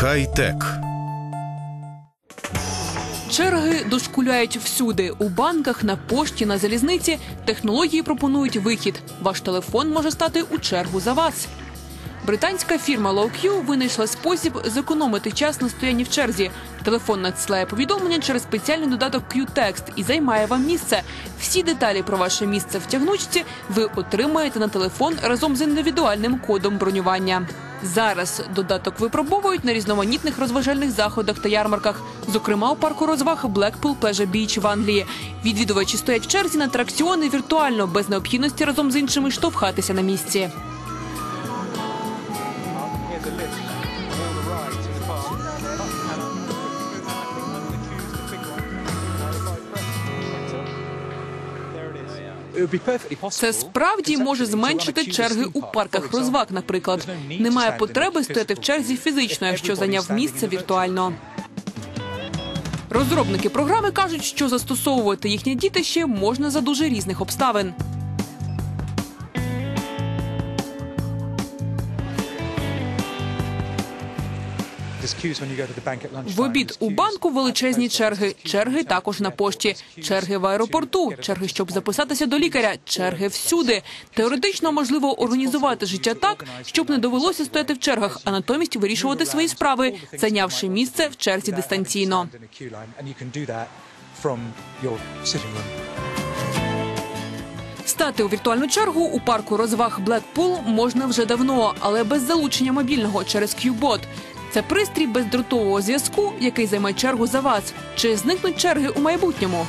Хай-тек. Черги дошкуляють всюди у банках, на пошті, на залізниці. Технології пропонують вихід. Ваш телефон може стати у чергу за вас. Британська фірма LowQ винайшла спосіб зекономити час на стоянні в черзі. Телефон надсилає повідомлення через спеціальний додаток Q-Text і займає вам місце. Всі деталі про ваше місце в тягнучці ви отримаєте на телефон разом з індивідуальним кодом бронювання. Зараз додаток випробовують на різноманітних розважальних заходах та ярмарках, зокрема у парку розваг Blackpool Pleasure Beach в Англії. Відвідувачі стоять в черзі на атракціони віртуально, без необхідності разом з іншими штовхатися на місці. Це справді може зменшити черги у парках розваг. Наприклад, немає потреби стояти в черзі фізично, якщо зайняв місце віртуально. Розробники програми кажуть, що застосовувати їхнє дітище можна за дуже різних обставин. В обід у банку величезні черги. Черги також на пошті. Черги в аеропорту. Черги, щоб записатися до лікаря. Черги всюди. Теоретично можливо організувати життя так, щоб не довелося стояти в чергах, а натомість вирішувати свої справи, зайнявши місце в черзі дистанційно. Стати у віртуальну чергу у парку розваг Блекпул можна вже давно, але без залучення мобільного через Qbot. Це пристрій бездротового зв'язку, який займе чергу за вас. Чи зникнуть черги у майбутньому?